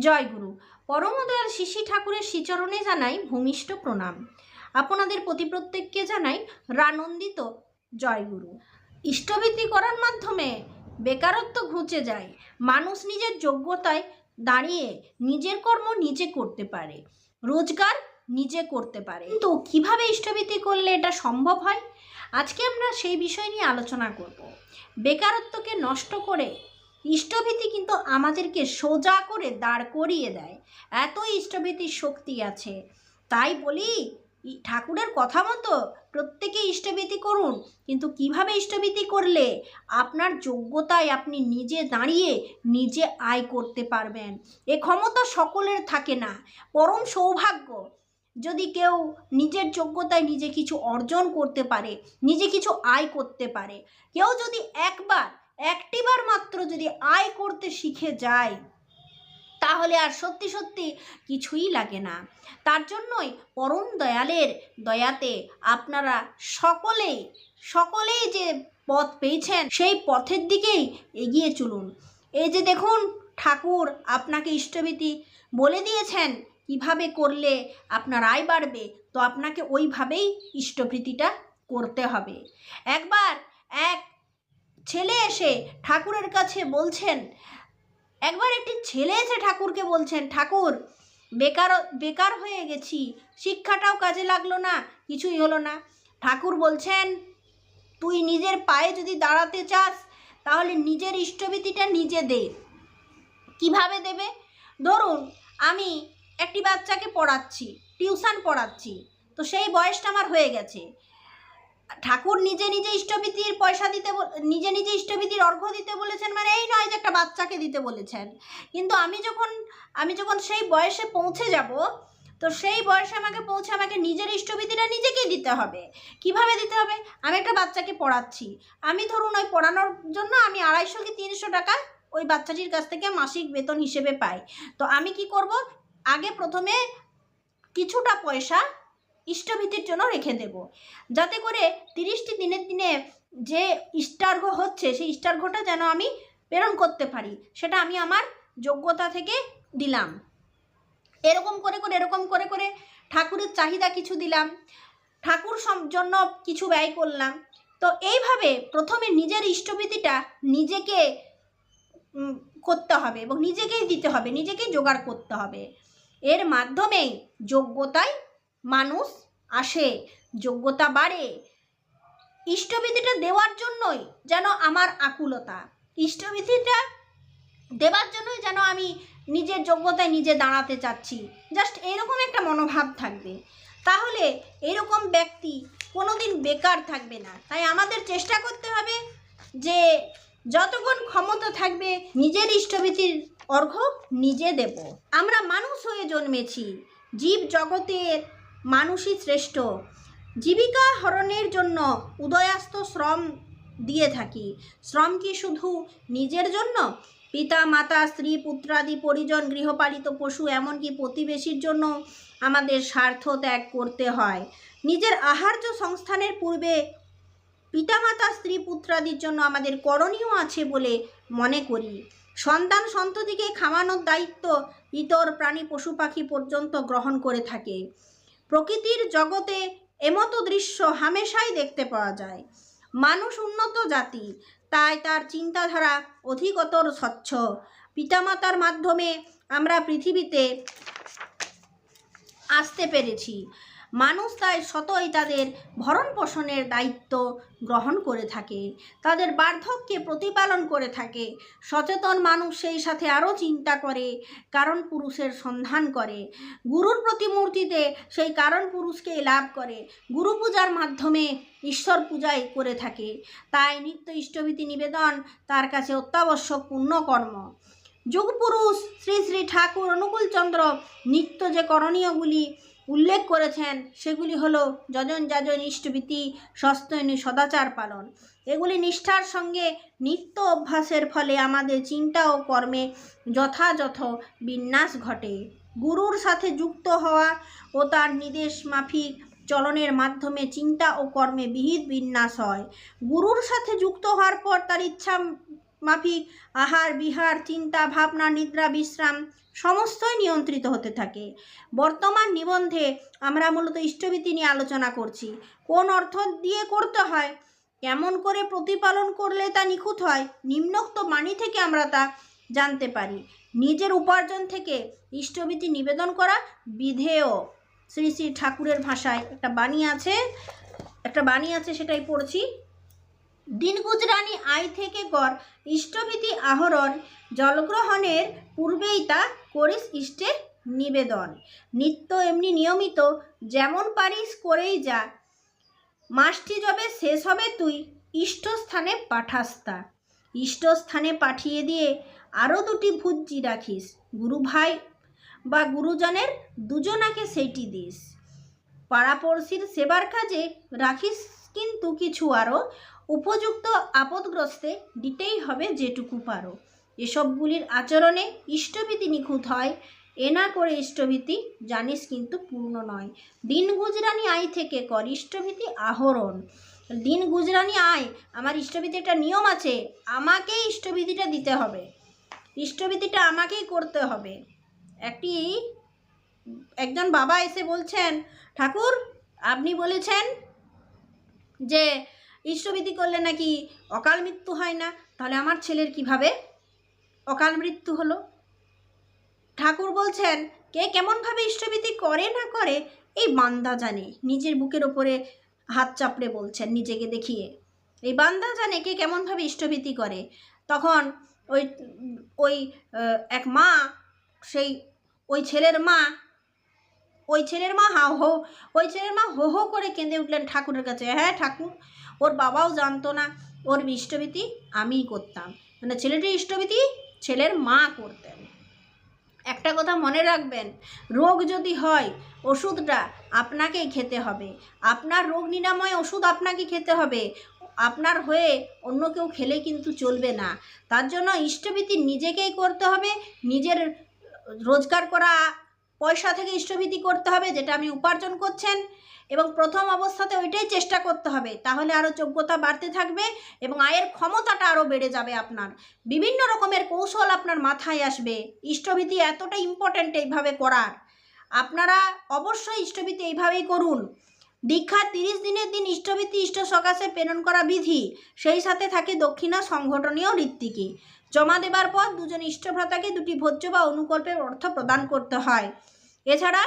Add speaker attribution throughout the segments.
Speaker 1: জয় গুরু। পরমদয়াল শিশি ঠাকুরের শ্রীচরণে জানাই ভূমিষ্ঠ প্রণাম। আপনাদের প্রতি প্রত্যেককে জানাই রানন্দিত জয় গুরু। ইষ্টভীতি করার মাধ্যমে বেকারত্ব ঘুচে যায়। মানুষ নিজের যোগ্যতায় দাঁড়িয়ে নিজের কর্ম নিজে করতে পারে। রোজগার নিজে করতে পারে। কিন্তু কীভাবে ইষ্টভীতি করলে এটা সম্ভব হয়? আজকে আমরা সেই বিষয় নিয়ে আলোচনা করব। বেকারত্বকে নষ্ট করে ইষ্টভীতি কিন্তু আমাদেরকে সোজা করে দাঁড় করিয়ে দেয়। এত ইষ্টভীতির শক্তি আছে। তাই বলি ঠাকুরের কথা মতো প্রত্যেকে ইষ্টভীতি করুন। কিন্তু কীভাবে ইষ্টভীতি করলে আপনার যোগ্যতায় আপনি নিজে দাঁড়িয়ে নিজে আয় করতে পারবেন? এ ক্ষমতা সকলের থাকে না, পরম সৌভাগ্য। যদি কেউ নিজের যোগ্যতায় নিজে কিছু অর্জন করতে পারে, নিজে কিছু আয় করতে পারে, কেউ যদি একবার একটিবার মাত্র যদি আয় করতে শিখে যায় তাহলে আর সত্যি সত্যি কিছুই লাগে না। তার জন্যই পরম দয়ালের দয়াতে আপনারা সকলেই সকলেই যে পথ পেয়েছেন, সেই পথের দিকেই এগিয়ে চলুন। এই যে দেখুন, ঠাকুর আপনাকে ইষ্টভীতি বলে দিয়েছেন, কীভাবে করলে আপনার আয় বাড়বে, তো আপনাকে ওইভাবেই ইষ্টভীতিটা করতে হবে। একবার এক ছেলে এসে ঠাকুরের কাছে বলছেন, একবার একটি ছেলে এসে ঠাকুরকে বলছেন, ঠাকুর, বেকার বেকার হয়ে গেছি, শিক্ষাটাও কাজে লাগল না, কিছুই হলো না। ঠাকুর বলছেন, তুই নিজের পায়ে যদি দাঁড়াতে চাস, তাহলে নিজের ইষ্টভীতিটা নিজে দে। কীভাবে দেবে? ধরুন, আমি একটি বাচ্চাকে পড়াচ্ছি, টিউশন পড়াচ্ছি, তো সেই বয়সটা আমার হয়ে গেছে। ঠাকুর নিজে নিজে ইষ্টভীতির পয়সা দিতে নিজে নিজে ইষ্টভীতির অর্ঘ্য দিতে বলেছেন মানে এই নয় যে একটা বাচ্চাকে দিতে বলেছেন। কিন্তু আমি যখন আমি যখন সেই বয়সে পৌঁছে যাব, তো সেই বয়সে আমাকে পৌঁছে আমাকে নিজের ইষ্টভীতিটা নিজেকেই দিতে হবে। কীভাবে দিতে হবে? আমি একটা বাচ্চাকে পড়াচ্ছি। আমি ধরুন ওই পড়ানোর জন্য আমি আড়াইশো কি তিনশো টাকা ওই বাচ্চাটির কাছ থেকে মাসিক বেতন হিসেবে পাই। তো আমি কি করব? আগে প্রথমে কিছুটা পয়সা ইষ্টভীতির জন্য রেখে দেব। যাতে করে তিরিশটি দিনের দিনে যে ইষ্টার্ঘ হচ্ছে, সেই ইষ্টার্ঘটা যেন আমি প্রেরণ করতে পারি, সেটা আমি আমার যোগ্যতা থেকে দিলাম। এরকম করে করে, এরকম করে করে ঠাকুরের চাহিদা কিছু দিলাম, ঠাকুর জন্য কিছু ব্যয় করলাম। তো এইভাবে প্রথমে নিজের ইষ্টভীতিটা নিজেকে করতে হবে এবং নিজেকেই দিতে হবে, নিজেকেই জোগাড় করতে হবে। এর মাধ্যমেই যোগ্যতায় মানুষ আসে, যোগ্যতা বাড়ে। ইষ্টবিধিটা দেওয়ার জন্যই যেন আমার আকুলতা। ইষ্টবিধিটা দেওয়ার জন্যই যেন আমি নিজের যোগ্যতায় নিজে দাঁড়াতে চাচ্ছি। জাস্ট এরকম একটা মনোভাব থাকবে। তাহলে এরকম ব্যক্তি কোনোদিন বেকার থাকবে না। তাই আমাদের চেষ্টা করতে হবে যে যতক্ষণ ক্ষমতা থাকবে নিজের ইষ্টভীতির অর্ঘ্য নিজে দেব। আমরা মানুষ হয়ে জন্মেছি। জীব জগতের মানুষই শ্রেষ্ঠ। জীবিকা হরণের জন্য উদয়াস্ত শ্রম দিয়ে থাকি। শ্রম কি শুধু নিজের জন্য? পিতা, মাতা, স্ত্রী, পুত্রাদি, পরিজন, গৃহপালিত পশু, এমনকি প্রতিবেশীর জন্য আমাদের স্বার্থ ত্যাগ করতে হয়। নিজের আহার্য সংস্থানের পূর্বে পিতামাতা স্ত্রী, পুত্রাদির জন্য আমাদের করণীয় আছে বলে মনে করি। সন্তান সন্ততিকে খাওয়ানোর দায়িত্ব ইতর, প্রাণী, পশু, পাখি পর্যন্ত গ্রহণ করে থাকে। প্রকৃতির জগতে এমতো দৃশ্য হামেশাই দেখতে পাওয়া যায়। মানুষ উন্নত জাতি, তাই তার চিন্তাধারা অধিকতর স্বচ্ছ। পিতামাতার মাধ্যমে আমরা পৃথিবীতে আসতে পেরেছি। মানুষ তাই সতই তাদের ভরণ পোষণের দায়িত্ব গ্রহণ করে থাকে। তাদের বার্ধক্যে প্রতিপালন করে থাকে। সচেতন মানুষ সেই সাথে আরও চিন্তা করে, কারণ পুরুষের সন্ধান করে। গুরুর প্রতিমূর্তিতে সেই কারণ পুরুষকে লাভ করে। গুরু পূজার মাধ্যমে ঈশ্বর পূজাই করে থাকে। তাই নিত্য ইষ্টভীতি নিবেদন তার কাছে অত্যাবশ্যক পুণ্যকর্ম যুগপুরুষ শ্রী শ্রী ঠাকুর অনুকূলচন্দ্র নিত্য যে করণীয়গুলি উল্লেখ করেছেন সেগুলি হলো যজন যাজন ইষ্টভীতি, সস্তনী সদাচার পালন। এগুলি নিষ্ঠার সঙ্গে নিত্য অভ্যাসের ফলে আমাদের চিন্তা ও কর্মে যথাযথ বিন্যাস ঘটে। গুরুর সাথে যুক্ত হওয়া ও তার নির্দেশ মাফিক চলনের মাধ্যমে চিন্তা ও কর্মে বিহিত বিন্যাস হয়। গুরুর সাথে যুক্ত হওয়ার পর তার ইচ্ছা মাফিক, আহার, বিহার, চিন্তা, ভাবনা, নিদ্রা, বিশ্রাম সমস্তই নিয়ন্ত্রিত হতে থাকে। বর্তমান নিবন্ধে আমরা মূলত ইষ্টভীতি নিয়ে আলোচনা করছি। কোন অর্থ দিয়ে করতে হয়? কেমন করে প্রতিপালন করলে তা নিখুঁত হয়? নিম্নোক্ত বাণী থেকে আমরা তা জানতে পারি। নিজের উপার্জন থেকে ইষ্টভীতি নিবেদন করা বিধেয়। শ্রী শ্রী ঠাকুরের ভাষায় একটা বাণী আছে, একটা বাণী আছে সেটাই পড়ছি। দিন গুজরানি আয় থেকে কর ইষ্টভীতি আহরণ, জলগ্রহণের পূর্বেই তা করিস ইষ্টে নিবেদন। নিত্য এমনি নিয়মিত, যেমন পারিস করেই যা। মাসটি যবে শেষ হবে তুই, ইষ্টস্থানে পাঠাস্তা ইষ্টস্থানে পাঠিয়ে দিয়ে আরও দুটি ভুজ্জি রাখিস। গুরু ভাই বা গুরুজনের দুজনাকে সেইটি দিস। পাড়াপড়শির সেবার কাজে রাখিস কিন্তু কিছু আরও। উপযুক্ত আপদগ্রস্তে দিতেই হবে যেটুকু পারো। এসবগুলির আচরণে ইষ্টভীতি নিখুঁত হয়। এ না করে ইষ্টভীতি জানিস কিন্তু পূর্ণ নয়। দিন গুজরানি আয় থেকে কর, ইষ্টভীতি আহরণ। দিন গুজরানি আয়, আমার ইষ্টভীতি একটা নিয়ম আছে, আমাকেই ইষ্টভীতিটা দিতে হবে। ইষ্টভীতিটা আমাকেই করতে হবে। একটি, একজন বাবা এসে বলছেন, ঠাকুর, আপনি বলেছেন যে ইষ্টভীতি করলে নাকি অকাল মৃত্যু হয় না? তাহলে আমার ছেলের কীভাবে অকাল মৃত্যু হলো। ঠাকুর বলছেন, কে কেমনভাবে ইষ্টভীতি করে না করে, এই বান্দা জানে। নিজের বুকের ওপরে হাত চাপড়ে বলছেন, নিজেকে দেখিয়ে। এই বান্দা জানে কে কেমনভাবে ইষ্টভীতি করে। তখন ওই ওই এক মা, সেই, ওই ছেলের মা, ওই ছেলের মা হা হো, ওই ছেলের মা হো হো করে কেঁদে উঠলেন ঠাকুরের কাছে। হ্যাঁ ঠাকুর, ওর বাবাও জানতো না, ওর ইষ্টভীতি আমিই করতাম। মানে ছেলেটির ইষ্টভীতি ছেলের মা করতেন। একটা কথা মনে রাখবেন, রোগ যদি হয়, ওষুধটা আপনাকেই খেতে হবে। আপনার রোগ নিরাময় ওষুধ আপনাকে খেতে হবে। আপনার হয়ে অন্য কেউ খেলে কিন্তু চলবে না। তার জন্য ইষ্টভীতি নিজেকেই করতে হবে। নিজের রোজগার করা, পয়সা থেকে ইষ্টভীতি করতে হবে, যেটা আপনি উপার্জন করছেন। এবং প্রথম অবস্থাতে ওইটাই চেষ্টা করতে হবে। তাহলে আরও যোগ্যতা বাড়তে থাকবে এবং আয়ের ক্ষমতাটা আরও বেড়ে যাবে আপনার। বিভিন্ন রকমের কৌশল আপনার মাথায় আসবে। ইষ্টভীতি এতটা ইম্পর্ট্যান্ট এইভাবে করার। আপনারা অবশ্যই ইষ্টভীতি এইভাবেই করুন। দীক্ষা তিরিশ দিনের দিন ইষ্টভীতি, ইষ্ট সকাশে প্রেরণ করা বিধি, সেই সাথে থাকে দক্ষিণা সংগঠনীয় ঋত্বিকি। জমা দেবার পর দুজন ইষ্টভ্রাতাকে দুটি ভোজ্য বা অনুকল্পের অর্থ প্রদান করতে হয়। এছাড়া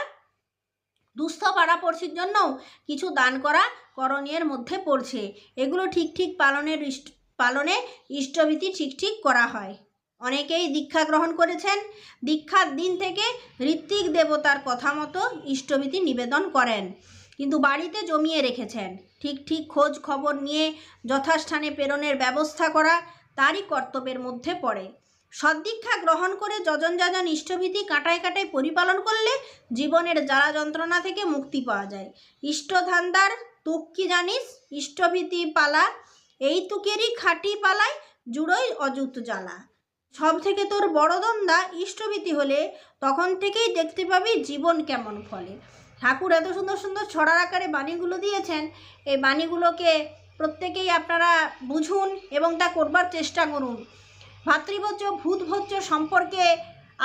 Speaker 1: দুস্থ পাড়াপড়শির জন্যও কিছু দান করা করণীয়ের মধ্যে পড়ছে। এগুলো ঠিক ঠিক পালনের ইষ্ট- পালনে ইষ্টভীতি ঠিক ঠিক করা হয়। অনেকেই দীক্ষা গ্রহণ করেছেন। দীক্ষার দিন থেকে ঋত্বিক দেবতার কথা মতো ইষ্টভীতি নিবেদন করেন। কিন্তু বাড়িতে জমিয়ে রেখেছেন। ঠিক ঠিক খোঁজ খবর নিয়ে যথাস্থানে প্রেরণের ব্যবস্থা করা তারই কর্তব্যের মধ্যে পড়ে। সদ্দীক্ষা গ্রহণ করে যজন যাজন ইষ্টভীতি কাটায় কাটায় পরিপালন করলে জীবনের জ্বালা যন্ত্রণা থেকে মুক্তি পাওয়া যায়। ইষ্টধান্দার তুক কি জানিস? ইষ্টভীতি পালা, এই তুকেরই খাটি পালায় জুড়োই অযুত জ্বালা। সব থেকে তোর বড় দ্বন্দ্বা ইষ্টভীতি হলে তখন থেকেই দেখতে পাবি জীবন কেমন ফলে। ঠাকুর এত সুন্দর সুন্দর ছড়ার আকারে বাণীগুলো দিয়েছেন। এই বাণীগুলোকে প্রত্যেকেই আপনারা বুঝুন এবং তা করবার চেষ্টা করুন। ভাতৃভোজ্য, ভূতভোজ্য সম্পর্কে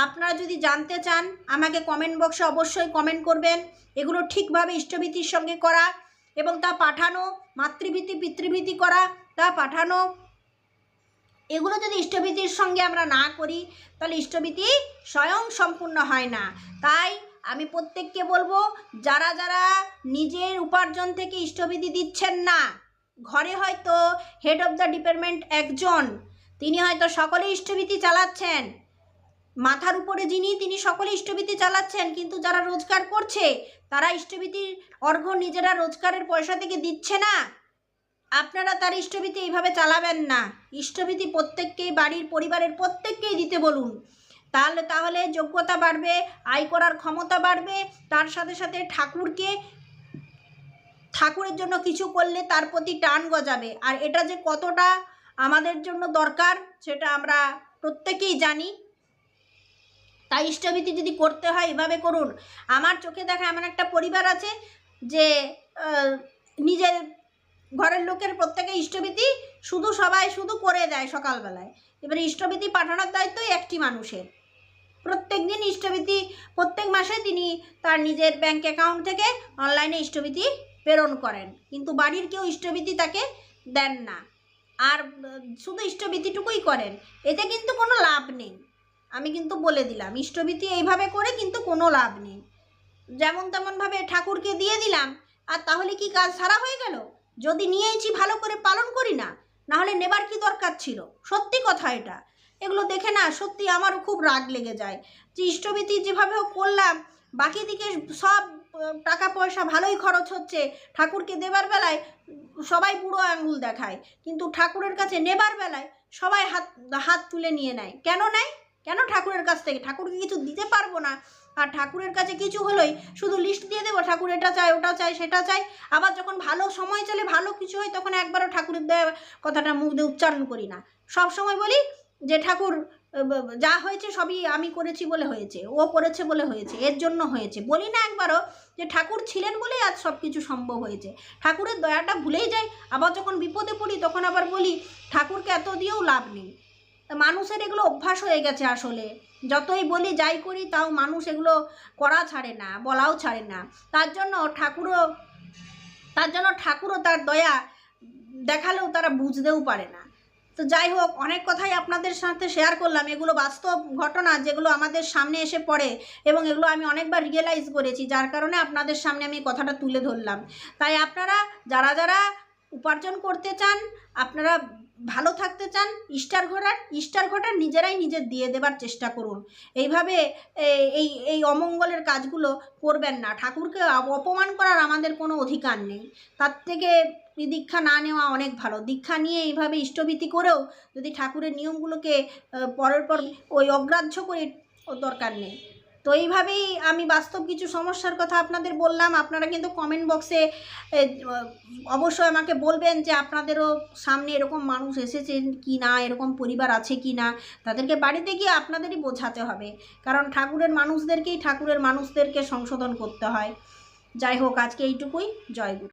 Speaker 1: আপনারা যদি জানতে চান, আমাকে কমেন্ট বক্সে অবশ্যই কমেন্ট করবেন। এগুলো ঠিকভাবে ইষ্টভীতির সঙ্গে করা এবং তা পাঠানো, মাতৃভীতি, পিতৃভীতি করা, তা পাঠানো। এগুলো যদি ইষ্টভীতির সঙ্গে আমরা না করি, তাহলে ইষ্টভীতি স্বয়ং সম্পূর্ণ হয় না। তাই আমি প্রত্যেককে বলব, যারা যারা নিজের উপার্জন থেকে ইষ্টভীতি দিচ্ছেন না, ঘরে হয়তো হেড অফ দ্য ডিপার্টমেন্ট একজন তিনি হয়তো সকলে ইষ্টভীতি চালাচ্ছেন। মাথার উপরে যিনি, তিনি সকলে ইষ্টভীতি চালাচ্ছেন, কিন্তু যারা রোজগার করছে, তারা ইষ্টভীতির অর্ঘ নিজেরা রোজগারের পয়সা থেকে দিচ্ছে না। আপনারা তার ইষ্টভীতি এইভাবে চালাবেন না। ইষ্টভীতি প্রত্যেককেই, বাড়ির পরিবারের প্রত্যেককেই দিতে বলুন। তাহলে তাহলে যোগ্যতা বাড়বে, আয় করার ক্ষমতা বাড়বে, তার সাথে সাথে ঠাকুরকে, ঠাকুরের জন্য কিছু করলে তার প্রতি টান গজাবে। আর এটা যে কতটা আমাদের জন্য দরকার, সেটা আমরা প্রত্যেকেই জানি। তাই ইষ্টভীতি যদি করতে হয়, এভাবে করুন। আমার চোখে দেখা এমন একটা পরিবার আছে যে নিজের ঘরের লোকের প্রত্যেকে ইষ্টভীতি শুধু সবাই শুধু করে দেয় সকালবেলায়। এবারে ইষ্টভীতি পাঠানোর দায়িত্বই একটি মানুষের। প্রত্যেক দিন ইষ্টবিতি প্রত্যেক মাসে তিনি তার নিজের ব্যাংক অ্যাকাউন্ট থেকে অনলাইনে ইষ্টবিতি প্রেরণ করেন। কিন্তু বাড়ির কেউ ইষ্টবিতি তাকে দেন না। আর শুধু ইষ্টবিতিটুকুই করেন, এতে কিন্তু কোনো লাভ নেই। আমি কিন্তু বলে দিলাম ইষ্টবিতি এইভাবে করে কিন্তু কোনো লাভ নেই। যেমন তেমনভাবে ঠাকুরকে দিয়ে দিলাম, আর তাহলে কি কাজ সারা হয়ে গেল? যদি নিয়েছি ভালো করে পালন করি না, নাহলে নেবার কি দরকার ছিল? সত্যি কথা এটা। এগুলো দেখে না সত্যি আমারও খুব রাগ লেগে যায়। যে ইষ্টবিতি যেভাবে করলাম, বাকি দিকে সব টাকা পয়সা ভালোই খরচ হচ্ছে, ঠাকুরকে দেবার বেলায় সবাই বুড়ো আঙ্গুল দেখায়, কিন্তু ঠাকুরের কাছে নেবার বেলায় সবাই হাত হাত তুলে নিয়ে নেয়। কেন নেয়? কেন ঠাকুরের কাছ থেকে? ঠাকুরকে কিছু দিতে পারব না। আর ঠাকুরের কাছে কিছু হলোই শুধু লিস্ট দিয়ে দেবো, ঠাকুর এটা চায়, ওটা চায়, সেটা চাই আবার যখন ভালো সময় চলে, ভালো কিছু হয়, তখন একবারও ঠাকুরের দেয় কথাটা মুখ দিয়ে উচ্চারণ করি না। সব সময় বলি যে, ঠাকুর যা হয়েছে সবই আমি করেছি বলে হয়েছে, ও করেছে বলে হয়েছে, এর জন্য হয়েছে। বলি না একবারও যে ঠাকুর ছিলেন বলেই আজ সব কিছু সম্ভব হয়েছে। ঠাকুরের দয়াটা ভুলেই যাই, আবার যখন বিপদে পড়ি তখন আবার বলি, ঠাকুরকে এত দিয়েও লাভ নেই। মানুষের এগুলো অভ্যাস হয়ে গেছে আসলে। যতই বলি যাই করি তাও মানুষ এগুলো করা ছাড়ে না, বলাও ছাড়ে না। তার জন্য ঠাকুরও, তার জন্য ঠাকুরও তার দয়া দেখালেও তারা বুঝতেও পারে না। তো যাই হোক, অনেক কথাই আপনাদের সাথে শেয়ার করলাম। এগুলো বাস্তব ঘটনা যেগুলো আমাদের সামনে এসে পড়ে এবং এগুলো আমি অনেকবার রিয়েলাইজ করেছি, যার কারণে আপনাদের সামনে আমি কথাটা তুলে ধরলাম। তাই আপনারা যারা যারা উপার্জন করতে চান, আপনারা ভালো থাকতে চান ইস্টার ঘোড়ার ইস্টার ঘোড়ার নিজেরাই নিজের দিয়ে দেবার চেষ্টা করুন। এইভাবে এই এই অমঙ্গলের কাজগুলো করবেন না। ঠাকুরকে অপমান করার আমাদের কোনো অধিকার নেই। তার থেকে দীক্ষা না নেওয়া অনেক ভালো। দীক্ষা নিয়ে এইভাবে ইষ্টভীতি করেও যদি ঠাকুরের নিয়মগুলোকে পরের পর ওই অগ্রাহ্য করে ও দরকার নেই। তো এইভাবেই আমি বাস্তব কিছু সমস্যার কথা আপনাদের বললাম। আপনারা কিন্তু কমেন্ট বক্সে অবশ্যই আমাকে বলবেন যে আপনাদেরও সামনে এরকম মানুষ এসেছেন কি না, এরকম পরিবার আছে কি না, তাদেরকে বাড়িতে গিয়ে আপনাদেরই বোঝাতে হবে। কারণ ঠাকুরের মানুষদেরকেই ঠাকুরের মানুষদেরকে সংশোধন করতে হয়। যাই হোক, আজকে এইটুকুই। জয় গুরু।